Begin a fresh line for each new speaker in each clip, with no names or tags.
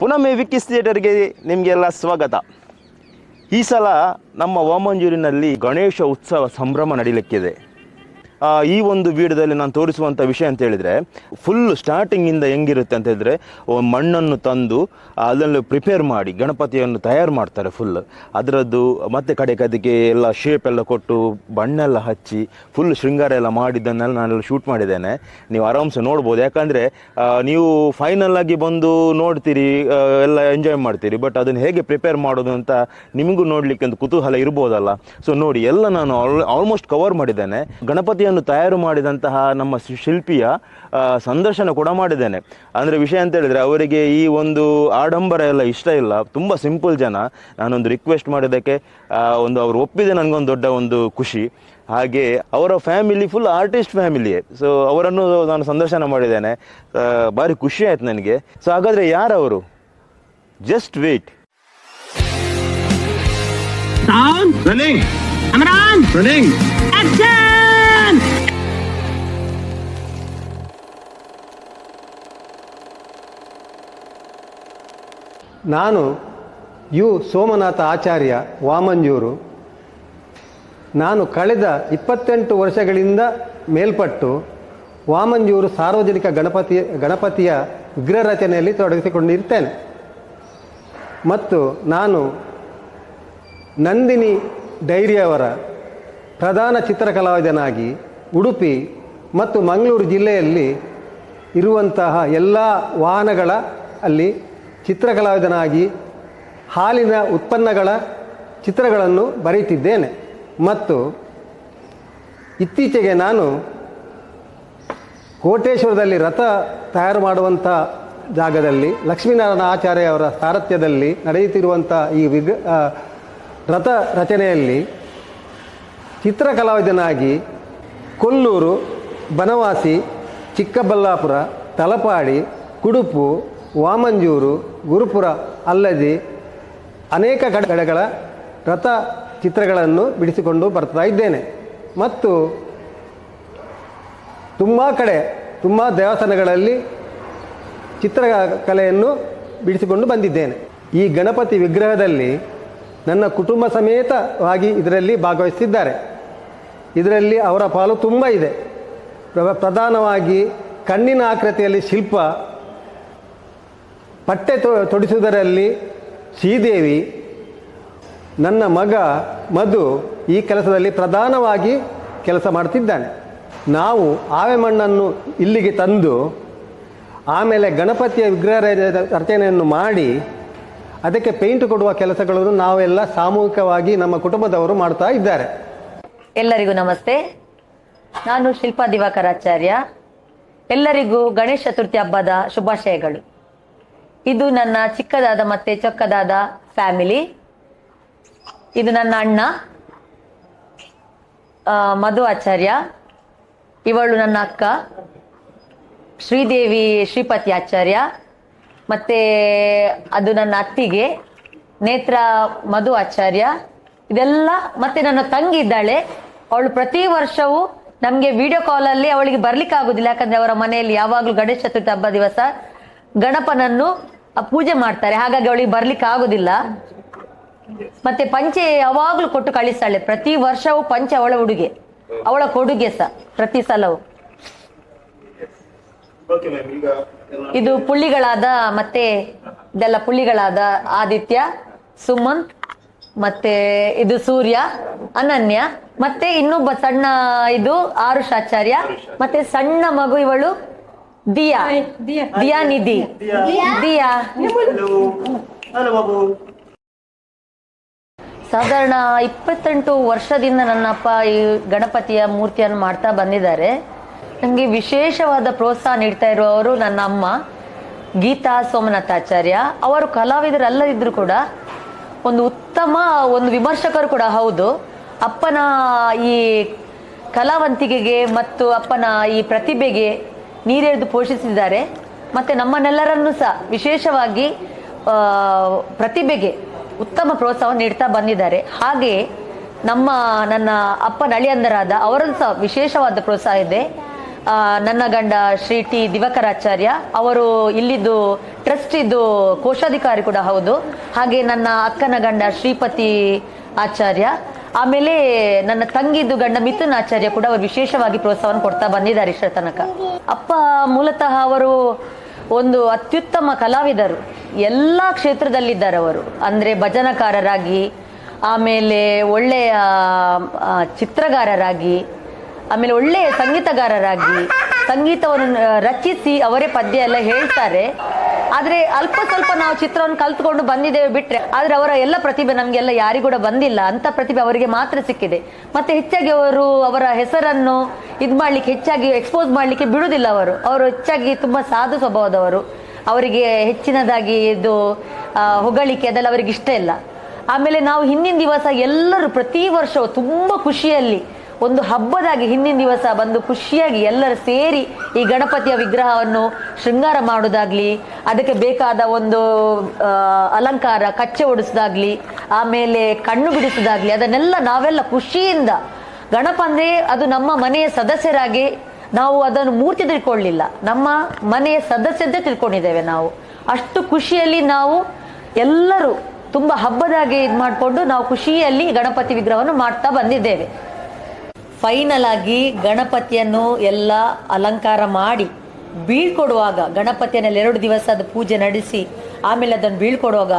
ಪುನಃ ವಿಕ್ಕಿಸ್ ಥಿಯೇಟರ್ಗೆ ನಿಮಗೆಲ್ಲ ಸ್ವಾಗತ. ಈ ಸಲ ನಮ್ಮ ವಾಮಂಜೂರಿನಲ್ಲಿ ಗಣೇಶ ಉತ್ಸವ ಸಂಭ್ರಮ ನಡೀಲಿಕ್ಕಿದೆ. ಈ ಒಂದು ವಿಡಿಯೋದಲ್ಲಿ ನಾನು ತೋರಿಸುವಂಥ ವಿಷಯ ಅಂತ ಹೇಳಿದರೆ ಫುಲ್ ಸ್ಟಾರ್ಟಿಂಗಿಂದ ಹೆಂಗಿರುತ್ತೆ ಅಂತ ಹೇಳಿದ್ರೆ ಮಣ್ಣನ್ನು ತಂದು ಅದನ್ನು ಪ್ರಿಪೇರ್ ಮಾಡಿ, ಗಣಪತಿಯನ್ನು ತಯಾರು ಮಾಡ್ತಾರೆ ಫುಲ್ ಅದರದ್ದು ಮತ್ತೆ ಕಡೆ ಕದಕ್ಕೆ ಎಲ್ಲ ಶೇಪ್ ಎಲ್ಲ ಕೊಟ್ಟು ಬಣ್ಣೆಲ್ಲ ಹಚ್ಚಿ ಫುಲ್ ಶೃಂಗಾರ ಎಲ್ಲ ಮಾಡಿದ್ದನ್ನೆಲ್ಲ ನಾನೆಲ್ಲ ಶೂಟ್ ಮಾಡಿದ್ದೇನೆ. ನೀವು ಆರಾಮ್ಸೆ ನೋಡ್ಬೋದು. ಯಾಕಂದರೆ ನೀವು ಫೈನಲ್ ಆಗಿ ಬಂದು ನೋಡ್ತೀರಿ ಎಲ್ಲ ಎಂಜಾಯ್ ಮಾಡ್ತೀರಿ ಬಟ್ ಅದನ್ನು ಹೇಗೆ ಪ್ರಿಪೇರ್ ಮಾಡೋದು ಅಂತ ನಿಮಗೂ ನೋಡಲಿಕ್ಕೆ ಒಂದು ಕುತೂಹಲ ಇರ್ಬೋದಲ್ಲ. ಸೊ ನೋಡಿ, ಎಲ್ಲ ನಾನು ಆಲ್ಮೋಸ್ಟ್ ಕವರ್ ಮಾಡಿದ್ದೇನೆ. ಗಣಪತಿಯನ್ನು ತಯಾರು ಮಾಡಿದಂತಹ ನಮ್ಮ ಶಿಲ್ಪಿಯ ಸಂದರ್ಶನ ಕೂಡ ಮಾಡಿದ್ದೇನೆ. ಅಂದರೆ ವಿಷಯ ಅಂತ ಹೇಳಿದರೆ ಅವರಿಗೆ ಈ ಒಂದು ಆಡಂಬರ ಎಲ್ಲ ಇಷ್ಟ ಇಲ್ಲ. ತುಂಬ ಸಿಂಪಲ್ ಜನ. ನಾನೊಂದು ರಿಕ್ವೆಸ್ಟ್ ಮಾಡಿದ್ದಕ್ಕೆ ಒಂದು ಅವರು ಒಪ್ಪಿದೆ ನನಗೊಂದು ದೊಡ್ಡ ಒಂದು ಖುಷಿ. ಹಾಗೆ ಅವರ ಫ್ಯಾಮಿಲಿ ಫುಲ್ ಆರ್ಟಿಸ್ಟ್ ಫ್ಯಾಮಿಲಿಯೇ ಸೊ ಅವರನ್ನು ನಾನು ಸಂದರ್ಶನ ಮಾಡಿದ್ದೇನೆ. ಭಾರಿ ಖುಷಿ ಆಯ್ತು ನನಗೆ. ಸೊ ಹಾಗಾದರೆ ಯಾರವರು? Just wait
Sound.
Running!
ನಾನು ಯು ಸೋಮನಾಥ ಆಚಾರ್ಯ ವಾಮಂಜೂರು. ನಾನು ಕಳೆದ ಇಪ್ಪತ್ತೆಂಟು ವರ್ಷಗಳಿಂದ ಮೇಲ್ಪಟ್ಟು ವಾಮಂಜೂರು ಸಾರ್ವಜನಿಕ ಗಣಪತಿ, ಗಣಪತಿಯ ವಿಗ್ರಹ ರಚನೆಯಲ್ಲಿ ತೊಡಗಿಸಿಕೊಂಡಿರ್ತೇನೆ. ಮತ್ತು ನಾನು ನಂದಿನಿ ಡೈರಿಯವರ ಪ್ರಧಾನ ಚಿತ್ರಕಲಾವಿದನಾಗಿ ಉಡುಪಿ ಮತ್ತು ಮಂಗಳೂರು ಜಿಲ್ಲೆಯಲ್ಲಿ ಇರುವಂತಹ ಎಲ್ಲ ವಾಹನಗಳ ಅಲ್ಲಿ ಚಿತ್ರಕಲಾವಿದನಾಗಿ ಹಾಲಿನ ಉತ್ಪನ್ನಗಳ ಚಿತ್ರಗಳನ್ನು ಬರೆಯುತ್ತಿದ್ದೇನೆ. ಮತ್ತು ಇತ್ತೀಚೆಗೆ ನಾನು ಕೋಟೇಶ್ವರದಲ್ಲಿ ರಥ ತಯಾರು ಮಾಡುವಂಥ ಜಾಗದಲ್ಲಿ, ಲಕ್ಷ್ಮೀನಾರಾಯಣ ಆಚಾರ್ಯ ಅವರ ಸಾರಥ್ಯದಲ್ಲಿ ನಡೆಯುತ್ತಿರುವಂಥ ಈ ವಿಗ್ ರಥ ರಚನೆಯಲ್ಲಿ ಚಿತ್ರಕಲಾವಿದನಾಗಿ ಕೊಲ್ಲೂರು, ಬನವಾಸಿ, ಚಿಕ್ಕಬಳ್ಳಾಪುರ, ತಲಪಾಡಿ, ಕುಡುಪು ವಾಮಂಜೂರು, ಗುರುಪುರ ಅಲ್ಲದೆ ಅನೇಕ ಕಡೆ- ಕಡೆಗಳ ರಥ ಚಿತ್ರಗಳನ್ನು ಬಿಡಿಸಿಕೊಂಡು ಬರ್ತಾ ಇದ್ದೇನೆ. ಮತ್ತು ತುಂಬ ಕಡೆ, ತುಂಬ ದೇವಸ್ಥಾನಗಳಲ್ಲಿ ಚಿತ್ರಕಲೆಯನ್ನು ಬಿಡಿಸಿಕೊಂಡು ಬಂದಿದ್ದೇನೆ. ಈ ಗಣಪತಿ ವಿಗ್ರಹದಲ್ಲಿ ನನ್ನ ಕುಟುಂಬ ಸಮೇತವಾಗಿ ಇದರಲ್ಲಿ ಭಾಗವಹಿಸಿದ್ದಾರೆ. ಇದರಲ್ಲಿ ಅವರ ಪಾಲು ತುಂಬ ಇದೆ. ಪ್ರ- ಪ್ರಧಾನವಾಗಿ ಕಣ್ಣಿನ ಆಕೃತಿಯಲ್ಲಿ ಶಿಲ್ಪ ಪಟ್ಟೆ ತೊ- ತೊಡಿಸುವುದರಲ್ಲಿ ಶ್ರೀದೇವಿ, ನನ್ನ ಮಗ ಮಧು ಈ ಕೆಲಸದಲ್ಲಿ ಪ್ರಧಾನವಾಗಿ ಕೆಲಸ ಮಾಡುತ್ತಿದ್ದಾನೆ ನಾವು ಆವೆ ಮಣ್ಣನ್ನು ಇಲ್ಲಿಗೆ ತಂದು, ಆಮೇಲೆ ಗಣಪತಿಯ ವಿಗ್ರಹ ರಚನೆಯನ್ನು ಮಾಡಿ, ಅದಕ್ಕೆ ಪೇಂಟ್ ಕೊಡುವ ಕೆಲಸಗಳನ್ನು ನಾವೆಲ್ಲ ಸಾಮೂಹಿಕವಾಗಿ ನಮ್ಮ ಕುಟುಂಬದವರು ಮಾಡ್ತಾ ಇದ್ದಾರೆ.
ಎಲ್ಲರಿಗೂ ನಮಸ್ತೆ. ನಾನು ಶಿಲ್ಪಾ ದಿವಾಕರಾಚಾರ್ಯ. ಎಲ್ಲರಿಗೂ ಗಣೇಶ ಚತುರ್ಥಿ ಹಬ್ಬದ ಶುಭಾಶಯಗಳು. ಇದು ನನ್ನ ಚಿಕ್ಕದಾದ ಮತ್ತೆ ಚೊಕ್ಕದಾದ ಫ್ಯಾಮಿಲಿ. ಇದು ನನ್ನ ಅಣ್ಣ ಮಧು ಆಚಾರ್ಯ, ಇವಳು ನನ್ನ ಅಕ್ಕ, ಶ್ರೀದೇವಿ ಶ್ರೀಪತಿ ಆಚಾರ್ಯ, ಮತ್ತೆ ಅದು ನನ್ನ ಅತ್ತಿಗೆ, ನೇತ್ರ ಮಧು ಆಚಾರ್ಯ, ಇದೆಲ್ಲ ಮತ್ತೆ ನನ್ನ ತಂಗಿ ಇದ್ದಾಳೆ. ಅವಳು ಪ್ರತಿ ವರ್ಷವೂ ನಮಗೆ ವಿಡಿಯೋ ಕಾಲಲ್ಲಿ ಅವಳಿಗೆ ಬರ್ಲಿಕ್ಕೆ ಆಗುದಿಲ್ಲ ಯಾಕಂದ್ರೆ ಅವರ ಮನೆಯಲ್ಲಿ ಯಾವಾಗಲೂ ಗಣೇಶ ಚತುರ್ಥಿ ಹಬ್ಬ ದಿವಸ ಗಣಪನನ್ನು ಪೂಜೆ ಮಾಡ್ತಾರೆ ಹಾಗಾಗಿ ಅವಳಿಗೆ ಬರ್ಲಿಕ್ಕೆ ಆಗುದಿಲ್ಲ. ಮತ್ತೆ ಪಂಚೆ ಯಾವಾಗ್ಲೂ ಕೊಟ್ಟು ಕಳಿಸ್ತಾಳೆ ಪ್ರತಿ ವರ್ಷವೂ ಪಂಚೆ ಅವಳ ಉಡುಗೆ ಅವಳ ಕೊಡುಗೆ ಸಹ ಪ್ರತಿ ಸಲವು. ಇದು ಪುಳ್ಳಿಗಳಾದ ಮತ್ತೆ ಇದೆಲ್ಲ ಪುಳ್ಳಿಗಳಾದ ಆದಿತ್ಯ ಸುಮಂತ್ ಮತ್ತೆ ಇದು ಸೂರ್ಯ ಅನನ್ಯ ಮತ್ತೆ ಇನ್ನೊಬ್ಬ ಸಣ್ಣ ಇದು ಆರುಷ್ ಆಚಾರ್ಯ ಮತ್ತೆ ಸಣ್ಣ ಮಗು ಇವಳು ದಿಯಾ ದಿಯಾ ನಿಧಿ ದಿಯಾ ಸಾಧಾರಣ ಇಪ್ಪತ್ತೆಂಟು ವರ್ಷದಿಂದ ನನ್ನ ಅಪ್ಪ ಈ ಗಣಪತಿಯ ಮೂರ್ತಿಯನ್ನು ಮಾಡ್ತಾ ಬಂದಿದ್ದಾರೆ. ನನಗೆ ವಿಶೇಷವಾದ ಪ್ರೋತ್ಸಾಹ ನೀಡ್ತಾ ಇರುವವರು ನನ್ನ ಅಮ್ಮ ಗೀತಾ ಸೋಮನಾಥಾಚಾರ್ಯ. ಅವರು ಕಲಾವಿದರಲ್ಲದಿದ್ದರೂ ಕೂಡ ಒಂದು ಉತ್ತಮ ಒಂದು ವಿಮರ್ಶಕರು ಕೂಡ ಹೌದು. ಅಪ್ಪನ ಈ ಕಲಾವಂತಿಕೆಗೆ ಮತ್ತು ಅಪ್ಪನ ಈ ಪ್ರತಿಭೆಗೆ ನೀರೆರೆದು ಪೋಷಿಸಿದ್ದಾರೆ. ಮತ್ತು ನಮ್ಮನ್ನೆಲ್ಲರನ್ನೂ ಸಹ ವಿಶೇಷವಾಗಿ ಪ್ರತಿಭೆಗೆ ಉತ್ತಮ ಪ್ರೋತ್ಸಾಹ ನೀಡ್ತಾ ಬಂದಿದ್ದಾರೆ. ಹಾಗೆಯೇ ನಮ್ಮ, ನನ್ನ ಅಪ್ಪ ನಳಿಯಂದರಾದ ಅವರದ್ದು ಸಹ ವಿಶೇಷವಾದ ಪ್ರೋತ್ಸಾಹ ಇದೆ. ನನ್ನ ಗಂಡ ಶ್ರೀ ಟಿ ದಿವಕರಾಚಾರ್ಯ, ಅವರು ಇಲ್ಲಿದ್ದು ಟ್ರಸ್ಟ್ ಇದ್ದು ಕೋಶಾಧಿಕಾರಿ ಕೂಡ ಹೌದು. ಹಾಗೆ ನನ್ನ ಅಕ್ಕನ ಗಂಡ ಶ್ರೀಪತಿ ಆಚಾರ್ಯ ಆಮೇಲೆ ನನ್ನ ತಂಗಿದ್ದು ಗಂಡ ಮಿಥುನ್ ಆಚಾರ್ಯ ಕೂಡ ಅವರು ವಿಶೇಷವಾಗಿ ಪ್ರೋತ್ಸಾಹವನ್ನು ಕೊಡ್ತಾ ಬಂದಿದ್ದಾರೆ ಇಷ್ಟರ ತನಕ ಅಪ್ಪ, ಮೂಲತಃ ಅವರು ಒಂದು ಅತ್ಯುತ್ತಮ ಕಲಾವಿದರು. ಎಲ್ಲ ಕ್ಷೇತ್ರದಲ್ಲಿದ್ದಾರೆ ಅವರು. ಅಂದರೆ ಭಜನಕಾರರಾಗಿ, ಆಮೇಲೆ ಒಳ್ಳೆಯ ಚಿತ್ರಗಾರರಾಗಿ, ಆಮೇಲೆ ಒಳ್ಳೆಯ ಸಂಗೀತಗಾರರಾಗಿ, ಸಂಗೀತವನ್ನು ರಚಿಸಿ ಅವರೇ ಪದ್ಯ ಎಲ್ಲ ಹೇಳ್ತಾರೆ. ಆದರೆ ಅಲ್ಪ ಸ್ವಲ್ಪ ನಾವು ಚಿತ್ರವನ್ನು ಕಲ್ತ್ಕೊಂಡು ಬಂದಿದ್ದೇವೆ ಬಿಟ್ರೆ, ಆದರೆ ಅವರ ಎಲ್ಲ ಪ್ರತಿಭೆ ನಮಗೆಲ್ಲ ಯಾರಿಗೂ ಕೂಡ ಬಂದಿಲ್ಲ ಅಂತ ಪ್ರತಿಭೆ ಅವರಿಗೆ ಮಾತ್ರ ಸಿಕ್ಕಿದೆ. ಮತ್ತೆ ಹೆಚ್ಚಾಗಿ ಅವರು ಅವರ ಹೆಸರನ್ನು ಇದು ಮಾಡ್ಲಿಕ್ಕೆ ಹೆಚ್ಚಾಗಿ ಎಕ್ಸ್ಪೋಸ್ ಮಾಡಲಿಕ್ಕೆ ಬಿಡುವುದಿಲ್ಲ ಅವರು. ಅವರು ಹೆಚ್ಚಾಗಿ ತುಂಬ ಸಾಧು ಸ್ವಭಾವದವರು. ಅವರಿಗೆ ಹೆಚ್ಚಿನದಾಗಿ ಇದು ಹೊಗಳಿಕೆ ಅದೆಲ್ಲ ಅವರಿಗೆ ಇಷ್ಟ ಇಲ್ಲ. ಆಮೇಲೆ ನಾವು ಹಿಂದಿನ ದಿವಸ ಎಲ್ಲರೂ ಪ್ರತಿ ವರ್ಷವೂ ತುಂಬ ಖುಷಿಯಲ್ಲಿ ಒಂದು ಹಬ್ಬದಾಗಿ ಹಿಂದಿನ ದಿವಸ ಬಂದು ಖುಷಿಯಾಗಿ ಎಲ್ಲರೂ ಸೇರಿ ಈ ಗಣಪತಿಯ ವಿಗ್ರಹವನ್ನು ಶೃಂಗಾರ ಮಾಡೋದಾಗ್ಲಿ ಅದಕ್ಕೆ ಬೇಕಾದ ಒಂದು ಅಲಂಕಾರ ಕಚ್ಚೆ ಒಡಿಸೋದಾಗ್ಲಿ ಆಮೇಲೆ ಕಣ್ಣು ಬಿಡಿಸೋದಾಗ್ಲಿ ಅದನ್ನೆಲ್ಲ ನಾವೆಲ್ಲ ಖುಷಿಯಿಂದ, ಗಣಪ ಅಂದರೆ ಅದು ನಮ್ಮ ಮನೆಯ ಸದಸ್ಯರಾಗಿ ನಾವು ಅದನ್ನು ಮೂರ್ತಿ ತಿಳ್ಕೊಳ್ಳಿಲ್ಲ. ನಮ್ಮ ಮನೆಯ ಸದಸ್ಯದ್ದೇ ತಿಳ್ಕೊಂಡಿದ್ದೇವೆ ನಾವು. ಅಷ್ಟು ಖುಷಿಯಲ್ಲಿ ನಾವು ಎಲ್ಲರೂ ತುಂಬ ಹಬ್ಬದಾಗಿ ಇದು ಮಾಡಿಕೊಂಡು ನಾವು ಖುಷಿಯಲ್ಲಿ ಗಣಪತಿ ವಿಗ್ರಹವನ್ನು ಮಾಡ್ತಾ ಬಂದಿದ್ದೇವೆ. ಫೈನಲ್ ಆಗಿ ಗಣಪತಿಯನ್ನು ಎಲ್ಲ ಅಲಂಕಾರ ಮಾಡಿ ಬೀಳ್ಕೊಡುವಾಗ, ಗಣಪತಿಯನ್ನೆಲ್ಲ ಎರಡು ದಿವಸ ಅದು ಪೂಜೆ ನಡೆಸಿ, ಆಮೇಲೆ ಅದನ್ನು ಬೀಳ್ಕೊಡುವಾಗ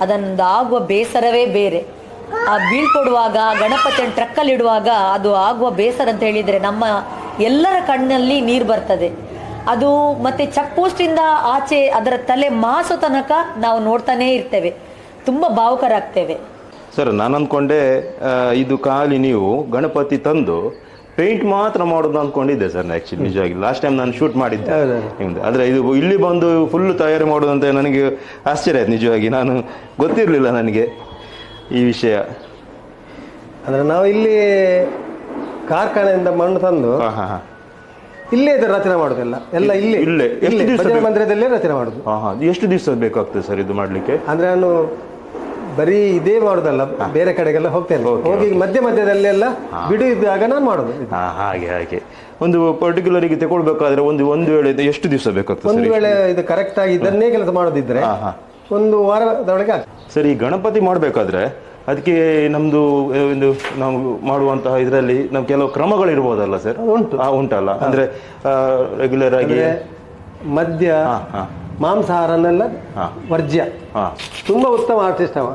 ಅದೊಂದು ಆಗುವ ಬೇಸರವೇ ಬೇರೆ. ಆ ಬೀಳ್ಕೊಡುವಾಗ, ಗಣಪತಿಯನ್ನು ಟ್ರಕ್ಕಲ್ಲಿ ಇಡುವಾಗ ಅದು ಆಗುವ ಬೇಸರ ಅಂತ ಹೇಳಿದರೆ ನಮ್ಮ ಎಲ್ಲರ ಕಣ್ಣಲ್ಲಿ ನೀರು ಬರ್ತದೆ. ಅದು ಮತ್ತೆ ಚೆಕ್ ಪೋಸ್ಟಿಂದ ಆಚೆ ಅದರ ತಲೆ ಮಾಸೋ ತನಕ ನಾವು ನೋಡ್ತಾನೇ ಇರ್ತೇವೆ. ತುಂಬ ಭಾವುಕರಾಗ್ತೇವೆ.
ಸರ್ ನಾನು ಅಂದ್ಕೊಂಡೆ ಇದು ಖಾಲಿ ನೀವು ಗಣಪತಿ ತಂದು ಪೇಂಟ್ ಮಾತ್ರ ಮಾಡೋದು ಅಂದ್ಕೊಂಡಿದ್ದೆ ಸರ್ ಆ್ಯಕ್ಚುಲಿ ನಿಜವಾಗಿ. ಲಾಸ್ಟ್ ಟೈಮ್ ನಾನು ಶೂಟ್ ಮಾಡಿದ್ದೆ. ನಿಮ್ದು. ಆದರೆ ಇದು ಇಲ್ಲಿ ಬಂದು ಫುಲ್ ತಯಾರಿ ಮಾಡೋದು ಅಂತ ನನಗೆ ಆಶ್ಚರ್ಯ ಆಯ್ತು ನಿಜವಾಗಿ. ನಾನು ಗೊತ್ತಿರಲಿಲ್ಲ ನನಗೆ ಈ ವಿಷಯ.
ಅಂದರೆ ನಾವು ಇಲ್ಲಿ ಕಾರ್ಖಾನೆಯಿಂದ ಮಣ್ಣು ತಂದು ಇಲ್ಲೇ ಇದರ ರಚನೆ ಮಾಡೋದಿಲ್ಲ. ಎಲ್ಲ ಇಲ್ಲೇ.
ಇಲ್ಲೇ?
ಭಜನೆ ಮಂದಿರದಲ್ಲೇ ರಚನೆ ಮಾಡೋದು.
ಎಷ್ಟು ದಿವಸ ಬೇಕಾಗ್ತದೆ ಸರ್ ಇದು ಮಾಡಲಿಕ್ಕೆ?
ಅಂದರೆ ನಾನು ಬರೀ ಇದೇ ಮಾಡೋದಲ್ಲ ಬೇರೆ ಕಡೆಗೆಲ್ಲ ಹೋಗ್ತೇನೆ. ಹೋಗಿ ಮಧ್ಯ ಮಧ್ಯದಲ್ಲೆಲ್ಲ ಬಿಡು ಇದ್ದಾಗ ನಾನು ಮಾಡೋದು.
ಹಾಗೆ ಹಾಗೆ. ಒಂದು ಪರ್ಟಿಕ್ಯುಲರ್ ಈಗ ತಗೊಳ್ಬೇಕಾದ್ರೆ ಒಂದು ಒಂದು ವೇಳೆ ಎಷ್ಟು ದಿವಸ ಬೇಕಾಗ್ತದೆ
ಒಂದು
ಸರ್?
ವೇಳೆ ಇದು ಕರೆಕ್ಟ್ ಆಗಿ ಇದನ್ನೇ ಕೆಲಸ ಮಾಡೋದಿದ್ರೆ ಒಂದು ವಾರದೊಳಗೆ
ಸರಿ ಸರ್ ಗಣಪತಿ ಮಾಡಬೇಕಾದ್ರೆ ಅದಕ್ಕೆ ನಮ್ಮದು ಒಂದು ನಾವು ಮಾಡುವಂತಹ ಇದರಲ್ಲಿ ನಾವು ಕೆಲವು ಕ್ರಮಗಳಿರ್ಬೋದಲ್ಲ ಸರ್?
ಉಂಟು.
ಆ, ಉಂಟಲ್ಲ? ಅಂದ್ರೆ ರೆಗ್ಯುಲರ್ ಆಗಿ
ಅಂದ್ರೆ
ಹಾ.
ವರ್ಜ್ಯ. ತುಂಬ ಉತ್ತಮ ಆರ್ಟಿಸ್ಟ್ ಅವ.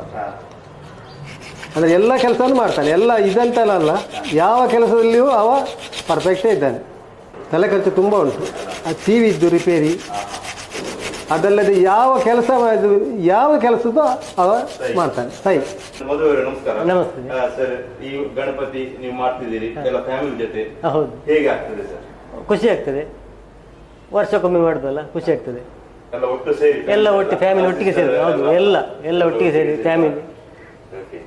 ಅಂದರೆ ಎಲ್ಲ ಕೆಲಸನೂ ಮಾಡ್ತಾನೆ. ಎಲ್ಲ ಇದಂತಲ್ಲ ಅಲ್ಲ. ಯಾವ ಕೆಲಸದಲ್ಲಿಯೂ ಅವ ಪರ್ಫೆಕ್ಟೇ ಇದ್ದಾನೆ. ತಲೆ ಖರ್ಚು ತುಂಬ ಉಂಟು. ಆ ಟಿ ವಿ ಇದ್ದು ರಿಪೇರಿ ಅದಲ್ಲದೆ ಯಾವ ಕೆಲಸ ಯಾವ ಕೆಲಸದೋ ಅವ ಮಾಡ್ತಾನೆ. ಸೈ
ನಮಸ್ಕಾರ.
ನಮಸ್ತೆ.
ಸರ್ ಈ ಗಣಪತಿ ನೀವು ಮಾಡ್ತಿದ್ದೀರಿ. ಎಲ್ಲ ಫ್ಯಾಮಿಲಿ ಜೊತೆ.
ಹೌದು.
ಹೇಗೆ ಆಗ್ತದೆ ಸರ್?
ಖುಷಿ ಆಗ್ತದೆ. ವರ್ಷಕ್ಕೊಮ್ಮೆ ಮಾಡುದಲ್ಲ ಖುಷಿ ಆಗ್ತದೆ.
ಎಲ್ಲ ಒಟ್ಟು ಸೇರಿ
ಎಲ್ಲ ಒಟ್ಟು ಫ್ಯಾಮಿಲಿ ಒಟ್ಟಿಗೆ ಸೇರಿ. ಹೌದು ಎಲ್ಲ ಎಲ್ಲ ಒಟ್ಟಿಗೆ ಸೇರಿ ಫ್ಯಾಮಿಲಿ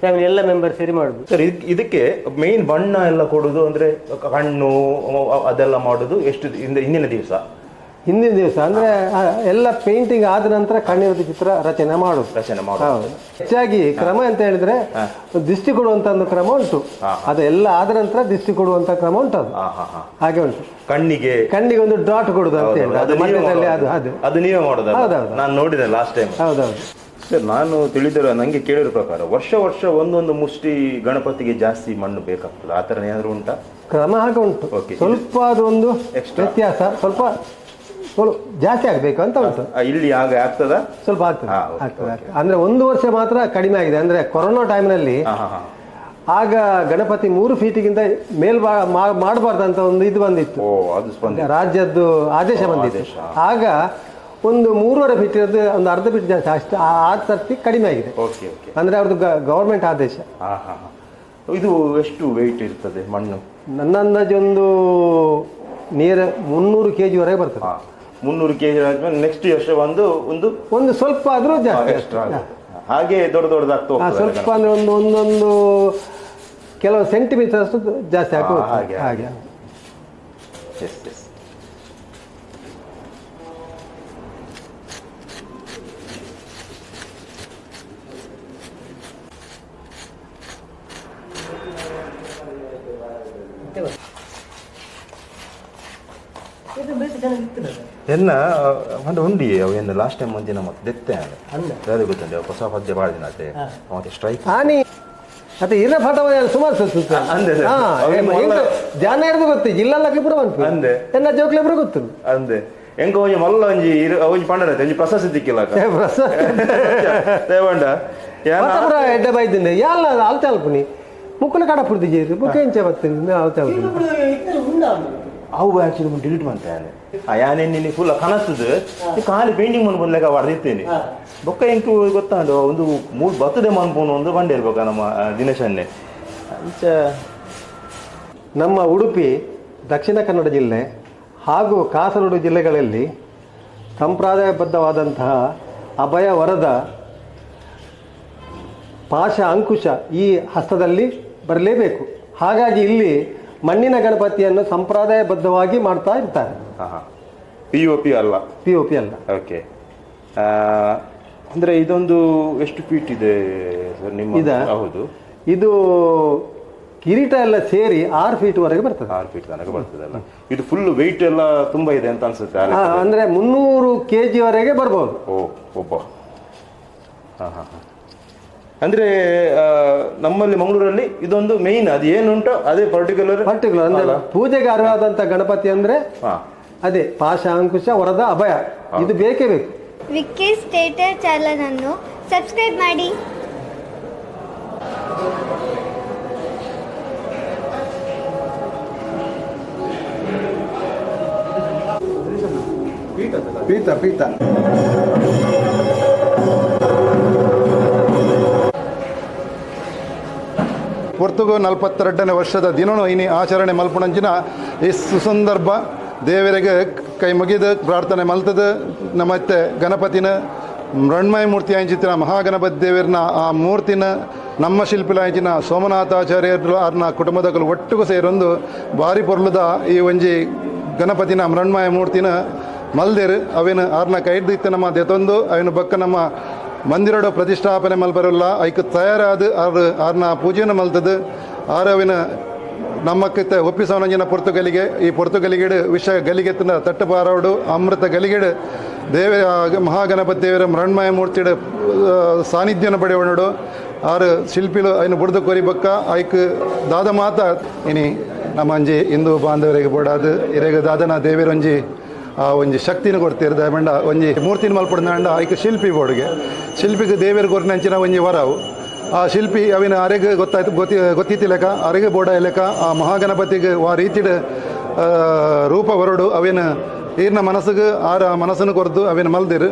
ಫ್ಯಾಮಿಲಿ ಎಲ್ಲ ಮೆಂಬರ್ ಸೇರಿ ಮಾಡುದು.
ಸರ್ ಇದಕ್ಕೆ ಮೇನ್ ಬಣ್ಣ ಎಲ್ಲ ಕೊಡುದು ಅಂದ್ರೆ ಕಣ್ಣು ಅದೆಲ್ಲ ಮಾಡುದು ಎಷ್ಟು ಹಿಂದೆ ಹಿಂದಿನ ದಿವಸ?
ಹಿಂದಿನ ದಿವಸ ಅಂದ್ರೆ ಎಲ್ಲ ಪೇಂಟಿಂಗ್ ಆದ ನಂತರ ಕಣ್ಣಿರದ ಚಿತ್ರ ರಚನೆ ಮಾಡೋದು.
ರಚನೆ ಮಾಡೋದು.
ಹೆಚ್ಚಾಗಿ ಕ್ರಮ ಅಂತ ಹೇಳಿದ್ರೆ ದೃಷ್ಟಿ ಕೊಡುವಂತ ಒಂದು ಕ್ರಮ ಉಂಟು. ಅದೆಲ್ಲ ಆದ ನಂತರ ದೃಷ್ಟಿ ಕೊಡುವಂತ ಕ್ರಮ ಉಂಟು ಅದು. ಹಾಗೆ ಉಂಟು.
ಕಣ್ಣಿಗೆ.
ಕಣ್ಣಿಗೆ ಒಂದು ಡಾಟ್ ಕೊಡುದು ಅಂತ ಹೇಳಿ
ಅದು
ಅದು ಅದು ಅದು.
ಅದು ನೀವೇ
ಹೌದೌದು.
ನಾನು ನೋಡಿದೆ ಲಾಸ್ಟ್ ಟೈಮ್
ಹೌದೌದು.
ಸರ್ ನಾನು ತಿಳಿದಿರೋ ನಂಗೆ ಕೇಳಿರೋ ಪ್ರಕಾರ ವರ್ಷ ವರ್ಷ ಒಂದೊಂದು ಮುಷ್ಟಿ ಗಣಪತಿಗೆ ಜಾಸ್ತಿ ಮಣ್ಣು ಬೇಕಾಗ್ತದೆ. ಆ ಥರ ಏನಾದ್ರು ಉಂಟಾ?
ಕ್ರಮ ಹಾಗೆ ಉಂಟು. ಸ್ವಲ್ಪ ಅದೊಂದು. ವ್ಯತ್ಯಾಸ. ಸ್ವಲ್ಪ ಜಾಸ್ತಿ ಆಗ್ಬೇಕು ಅಂತ ಉಂಟು.
ಆ, ಇಲ್ಲಿ ಆಗ ಆಗ್ತದ?
ಸ್ವಲ್ಪ ಆಗ್ತದೆ
ಹಾ, okay,
ಆಗ್ತದೆ ಆಗ್ತದೆ. ಅಂದ್ರೆ ಒಂದು ವರ್ಷ ಮಾತ್ರ ಕಡಿಮೆ ಆಗಿದೆ. ಅಂದ್ರೆ ಕೊರೋನಾ ಟೈಮ್ನಲ್ಲಿ
ಹಾ ಹಾ ಹಾ.
ಆಗ ಗಣಪತಿ ಮೂರು ಫೀಟಿಗಿಂತ ಮಾಡಬಾರ್ದು ಅಂತ ಒಂದು ಇದು ಬಂದಿತ್ತು.
ಓ ಅದು ಸ್ಪಂದ
ರಾಜ್ಯದ್ದು ಆದೇಶ ಬಂದಿದೆ
ಆದೇಶ.
ಆಗ ಒಂದು ಮೂರುವರೆ ಫೀಟ್ ಇರೋದು ಒಂದು ಅರ್ಧ ಫೀಟ್ ಜಾಸ್ತಿ ಅಷ್ಟು ಆ ಆ ಸರ್ತಿ ಕಡಿಮೆ ಆಗಿದೆ.
Okay okay.
ಅಂದ್ರೆ ಅವ್ರದ್ದು ಗವರ್ಮೆಂಟ್ ಆದೇಶ.
ಹಾ ಹಾ ಹಾ. ಇದು ಎಷ್ಟು ವೆಯ್ಟ್ ಇರ್ತದೆ ಮಣ್ಣು?
ನನ್ನ ಅಂದಾಜು ಒಂದು ನೀರ ಮುನ್ನೂರು ಕೆ ಜಿವರೆಗೆ ಬರ್ತದೆ.
ಹಾ. ಮುನ್ನೂರು ಕೆ ಜಿ ಆದ್ಮೇಲೆ ನೆಕ್ಸ್ಟ್ ವರ್ಷ ಒಂದು ಒಂದು
ಒಂದು ಸ್ವಲ್ಪ ಆದರೂ ಜಾಸ್ತಿ
ಎಕ್ಸ್ಟ್ರಾ ಹಾಗೆ ದೊಡ್ಡ ದೊಡ್ಡದಾಗ್ತಾ ಹೋಗ್ತದೆ
ಸ್ವಲ್ಪ ಅಂದ್ರೆ ಒಂದು ಒಂದೊಂದು ಕೆಲವು ಸೆಂಟಿಮೀಟರ್ ಅಷ್ಟು ಜಾಸ್ತಿ
ಆಗ್ತದೆ
ಆಗ್ಬೋದು
ಹಾಗೆ,
ಹಾಗೆ.
ಎನ್ನ ಒಂದು ಉಂಡಿ ಅವು ಏನು ಲಾಸ್ಟ್ ಟೈಮ್ ಒಂದಿನ ಮತ್ತೆ ದೆತ್ತೆ ಅದೇ ಗೊತ್ತುಂಟು ಹೊಸ ಪದ್ಯ ಬಾಳಿದಿನ ಅದೇ ಮತ್ತೆ ಸ್ಟ್ರೈಕ್
ಹಾನಿ ಅದೇ ಇರ ಫಟವ ಸುಮಾರು ಸತ್ತು
ಅಂದೆ
ಜಾನ ಹಿಡಿದು ಗೊತ್ತು ಜಿಲ್ಲೆಲ್ಲ ಕ್ಲಿಬ್ರು ಬಂತು.
ಅಂದೆ.
ಎನ್ನ ಜೋಕ್ಲಿಬ್ರು ಗೊತ್ತು.
ಅಂದೆ ಎಂಕ ಒಂಜಿ ಮಲ್ಲ ಒಂಜಿ ಇರು ಒಂಜಿ ಪಂಡ ಒಂಜಿ ಪ್ರಶಸ್ತಿ ದಿಕ್ಕಿಲ್ಲ ದೇವಂಡ
ಮತ್ತಪುರ ಎಡ್ಡೆ ಬೈದಿಂದೆ ಯಾಲ್ಲ ಆಲ್ತೆ ಅಲ್ಪನಿ ಮುಕ್ಕುನ ಕಡ ಪುರ್ದಿ ಜೇರಿ ಬುಕ್ಕ ಎಂಚೆ ಬತ್ತೀನಿ ಆಲ್ತೆ ಅಲ್ಪನಿ
ಅವು ಆಕ್ಚುಲಿ ಡಿಲೀಟ್ ಮಾಡ್ತೇನೆ ಆ ಯಾನೆ ನಿನ್ನೆ ಫುಲ್ ಕನಸ್ತದ ಖಾಲಿ ಪೇಂಟಿಂಗ್ ಮನ್ ಬಂದ್ಲೆಕ್ಕ ಹೊಡೆದಿರ್ತೇನೆ ಬೊಕ್ಕ ಎಂಕು ಗೊತ್ತಾಂಡು ಒಂದು ಮೂರು ಬರ್ತದೆ ಮನ್ಪೋನು ಒಂದು ಬಂಡೆ ಇರ್ಬೇಕ ನಮ್ಮ ದಿನೇಶ್ ಅಂಚ
ನಮ್ಮ ಉಡುಪಿ ದಕ್ಷಿಣ ಕನ್ನಡ ಜಿಲ್ಲೆ ಹಾಗೂ ಕಾಸರಗೋಡು ಜಿಲ್ಲೆಗಳಲ್ಲಿ ಸಂಪ್ರದಾಯಬದ್ಧವಾದಂತಹ ಅಭಯ ವರದ ಪಾಶ ಅಂಕುಶ ಈ ಹಸ್ತದಲ್ಲಿ ಬರಲೇಬೇಕು. ಹಾಗಾಗಿ ಇಲ್ಲಿ ಮಣ್ಣಿನ ಗಣಪತಿಯನ್ನು ಸಂಪ್ರದಾಯಬದ್ಧವಾಗಿ ಮಾಡ್ತಾ ಇರ್ತಾರೆ.
ಪಿ ಒ ಪಿ ಅಲ್ಲ
ಪಿ ಒ ಪಿ ಅಲ್ಲ.
ಓಕೆ ಅಂದರೆ ಇದೊಂದು ಎಷ್ಟು ಫೀಟ್ ಇದೆ ಸರ್ ನಿಮ್ಮ
ಇದಾ?
ಹೌದು.
ಇದು ಕಿರೀಟ ಎಲ್ಲ ಸೇರಿ ಆರು ಫೀಟ್ವರೆಗೆ ಬರ್ತದೆ.
ಆರು ಫೀಟ್ ತನಕ ಬರ್ತದಲ್ಲ ಇದು ಫುಲ್ ವೆಯ್ಟ್ ಎಲ್ಲ ತುಂಬ ಇದೆ ಅಂತ ಅನ್ಸುತ್ತೆ
ಅಂದ್ರೆ ಮುನ್ನೂರು ಕೆ ಜಿವರೆಗೆ ಬರ್ಬೋದು.
ಓ ಒಬ್ಬ. ಹಾಂ ಹಾಂ ಹಾಂ ಅಂದರೆ ನಮ್ಮಲ್ಲಿ ಮಂಗಳೂರಲ್ಲಿ ಇದೊಂದು ಮೇಯ್ನ್ ಅದು ಏನುಂಟು ಅದೇ ಪರ್ಟಿಕ್ಯುಲರ್
ಪರ್ಟಿಕ್ಯುಲರ್ ಅಂದ್ರೆ ಪೂಜೆಗೆ ಅರ್ಹವಾದಂತ ಗಣಪತಿ ಅಂದ್ರೆ ಅದೇ ಪಾಶ ಅಂಕುಶ ವರದ ಅಭಯ. ಇದು ಬೇಕೇ ಬೇಕು.
ವಿಕ್ಕಿ ಸ್ಟೇಟರ್ ಚಾನಲ್ ಅನ್ನು ಸಬ್ಸ್ಕ್ರೈಬ್ ಮಾಡಿ.
ಪೀತ ಪೀತ ಪೊರ್ತುಗು ನಲವತ್ತೆರಡನೇ ವರ್ಷದ ದಿನನು ಇನಿ ಆಚರಣೆ ಮಲ್ಪುಣಂಚಿನ ಈ ಸುಸಂದರ್ಭ ದೇವರಿಗೆ ಕೈ ಮುಗಿದು ಪ್ರಾರ್ಥನೆ ಮಲ್ತದ. ನಮ್ಮತ್ತೆ ಗಣಪತಿನ ಮೃಣ್ಮಯ ಮೂರ್ತಿ ಆಂಚಿತ್ತಿನ ಮಹಾಗಣಪತಿ ದೇವರನ್ನ ಆ ಮೂರ್ತಿನ ನಮ್ಮ ಶಿಲ್ಪಿಲ ಶಿಲ್ಪಿಲಾಂಚಿನ ಸೋಮನಾಥಾಚಾರ್ಯರು ಅವ್ರನ್ನ ಕುಟುಂಬದಗಳು ಒಟ್ಟಿಗೂ ಸೇರೊಂದು ಭಾರಿ ಪೊರ್ಲುದ ಈ ಒಂಜಿ ಗಣಪತಿನ ಮೃಣ್ಮಯ ಮೂರ್ತಿನ ಮಲ್ದೇರು. ಅವೇನು ಆರ್ನ ಕೈಡ್ದಿತ್ತು ನಮ್ಮ ದೆತೊಂದು, ಅವಿನ ಬಕ್ಕ ನಮ್ಮ ಮಂದಿರಡು ಪ್ರತಿಷ್ಠಾಪನೆ ಮಲ್ಪರಲ್ಲ. ಐಕ್ ತಯಾರಾದ ಆರ್ ಆರ್ನ ಪೂಜೆನ ಮಲ್ತದ. ಆರವಿನ ನಮ್ಮ ಅವಿನ ಒಪ್ಪಿಸೋನಂಜಿನ ಪೊರ್ತು ಗಲಿಗೆ ಈ ಪೊರ್ತುಗಲಿಗೆಡು ವಿಷ ಗಲಿಗೆತ್ತಿನ ತಟ್ಟುಪಾರೋಡು ಅಮೃತ ಗಲಿಗೆಡು ದೇವ ಮಹಾಗಣಪತಿ ದೇವರ ಮೃಣ್ಮಯ ಮೂರ್ತಿಡು ಆ, ಸಾನ್ನಿಧ್ಯನ ಪಡೆಯೋಣಡು ಆರು ಶಿಲ್ಪಿಲು ಅಯ್ನ ಬುಡ್ದು ಕೊರಿಬಕ್ಕ ಐಕ್ ದಾದ ಮಾತ ಇನಿ ನಮ್ಮ ಅಂಜಿ ಹಿಂದೂ ಬಾಂಧವರಿಗೆ ಬೋಡಾದು. ಇರೆಗ ದಾದನ ದೇವರೊಂಜಿ ಆ ಒಂಜಿ ಶಕ್ತಿನ ಕೊಡ್ತೀರಿ ದಯಮಂಡ ಒಂಜಿ ಮೂರ್ತಿನ ಮಲ್ಪಡ್ದಂಡ ಐಕ್ ಶಿಲ್ಪಿ ಬೋರ್ಡ್ಗೆ. ಶಿಲ್ಪಿಗೆ ದೇವೇರು ಕೊರ್ನಂಚಿನ ಒಂಜಿ ವರವು. ಆ ಶಿಲ್ಪಿ ಅವಿನ ಅರೆಗೆ ಗೊತ್ತಾಯ್ತು ಗೊತ್ತಿ ಗೊತ್ತಿತ್ತಿಲೆಕ ಅರೆಗೆ ಬೋಡ ಇಲೆಕ ಆ ಮಹಾಗಣಪತಿಗೆ ಆ ರೀತಿಡ್ ಆ, ರೂಪ ಹೊರಡು ಅವಿನ ಈರ್ನ ಮನಸ್ಸಿಗೆ ಆರ ಮನಸ್ಸನ್ನು ಕೊರತು ಅವೇನು ಮಲ್ದಿರು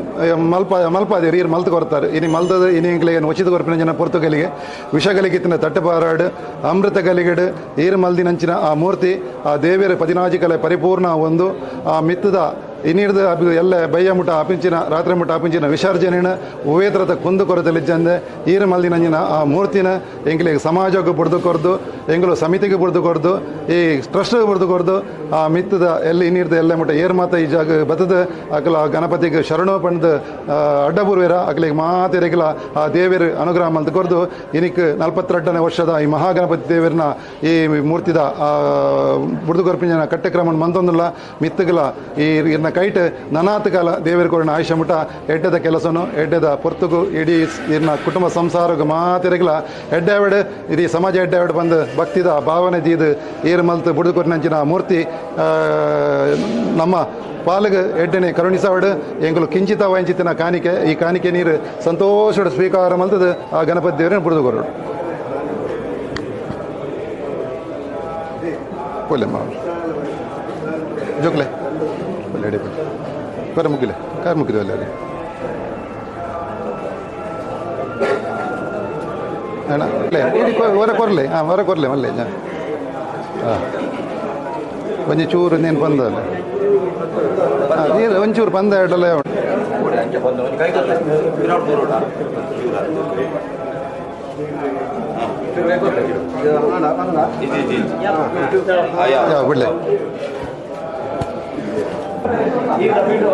ಮಲ್ಪ, ಮಲ್ಪಾದಿರು ಈರ್ ಮಲ್ತು ಕೊರ್ತಾರೆ. ಇನಿ ಮಲ್ದದ ಇನಿ ಇಂಕ್ಲೆ ಏನು ಉಚಿತ ಕೊರ್ಪಿನ ಜನ ಪೊರ್ತುಗಲಿಗೆ ವಿಷಗಲಿಗಿತ್ತಿನ ತಟ್ಟಪಾರಾಡು, ಅಮೃತ ಗಲಿಗಡು, ಈರ್ ಮಲ್ದಿನಂಚಿನ ಆ ಮೂರ್ತಿ, ಆ ದೇವಿಯರ ಪದಿನಾಜಿಕಲೆ ಪರಿಪೂರ್ಣ ಒಂದು, ಆ ಮಿತ್ತದ ಇನ್ನಿಡ್ದು ಅಬಿ ಎಲ್ಲ ಬಯ್ಯ ಮುಟ ಆಪಿಂಚಿನ, ರಾತ್ರಿ ಮುಟ ಆಪಿಂಚಿನ ವಿಸರ್ಜನೆನ ಉವೇತ್ರತ ಕುಂದು ಕೊರತೆಲಿಜ್ಜಂದೆ ಈರ ಮಲ್ದಿನಂಜಿನ ಆ ಮೂರ್ತಿನ ಎಂಗ್ಲಿಗೆ ಸಮಾಜಕ್ಕೆ ಬುಡ್ದು ಕೊರ್ದು, ಎಂಗ್ಲು ಸಮಿತಿಗೆ ಬುಡ್ದು ಕೊರ್ದು, ಈ ಟ್ರಸ್ಟ್ಗೆ ಬುಡ್ದು ಕೊರ್ದು, ಆ ಮಿತ್ತದ ಎಲ್ಲಿ ಇನ್ನಿಡ್ದು ಎಲ್ಲ ಮುಟ ಏರ್ ಮಾತ ಈ ಜಾಗ ಬತ್ತದ, ಅಕಲ ಗಣಪತಿಗೆ ಶರಣು ಪಂಡ್ ಅಡ್ಡಬುರ್ವೇರ, ಅಕಲಿಗೆ ಮಾತಿರಗಿಲ ಆ ದೇವಿರ ಅನುಗ್ರಹ ಅಂತ ಕೊರ್ದು, ಇನಿಕ್ ನಲ್ವತ್ತೆರಡನೇ ವರ್ಷದ ಈ ಮಹಾಗಣಪತಿ ದೇವರನ್ನ ಈ ಮೂರ್ತಿದ ಬುಡ್ದು ಕೊರ್ಪಿಂಜನ ಕ್ರಮ ಮಂತೊಂದುಲ್ಲ ಮಿತ್ತಗಲ ಈ ಕೈಟ್ ನನಾತ್ ಕಾಲ ದೇವರ ಕೋರಿನ ಆಯುಷ ಮುಟ ಎಡ್ಡದ ಕೆಲಸನು ಎಡ್ಡದ ಪೊರ್ತುಗು, ಇಡೀ ಇರ್ನ ಕುಟುಂಬ ಸಂಸಾರಗ ಮಾತಿರಗಿಲ ಎಡ್ಡಾವಡ್ ಇಡೀ ಸಮಾಜ ಎಡ್ಡಾವಡ್ ಬಂದು ಭಕ್ತಿದ ಭಾವನೆ ದೀದು ಏರು ಮಲ್ತು ಬುಡುಕೊರಿನಂಚಿನ ಮೂರ್ತಿ ನಮ್ಮ ಪಾಲಗ ಎಡ್ಡನೆ ಕರುಣಿಸಾವಡ್ ಎಂಗಳು ಕಿಂಚಿತ ವಂಚಿತಿನ ಕಾಣಿಕೆ, ಈ ಕಾಣಿಕೆ ನೀರು ಸಂತೋಷದ ಸ್ವೀಕಾರ ಮಲ್ತದ ಆ ಗಣಪತಿ ದೇವರ ಬುಡ್ದು ಕೊರಡು ಒಳ್ಳೆ ಮಾವು. ಜೋಕ್ಲೆ. ಒಳ್ಳೆ ಎಡೆ ಕೊರ ಮುಗಿಲೆ ಕಾರ್ ಮುಗಿದು ಅಲ್ಲ ಅಲ್ಲಿ ಅಣ್ಣ ಇಲ್ಲ ಇಡಿ ಹೊರ ಕೊರ್ಲೆ ಹಾಂ ಹೊರ ಕೊರ್ಲೆ ಮಲ್ಲೆ ಹಾಂ ಒಂಜಿ ಚೂರು ನೀನು ಬಂದಲ್ಲ ಹಾಂ ನೀರು ಒಂಚೂರು ಬಂದ ಎರಡಲ್ಲ ಯಾ ಬಿಡ್ಲೆ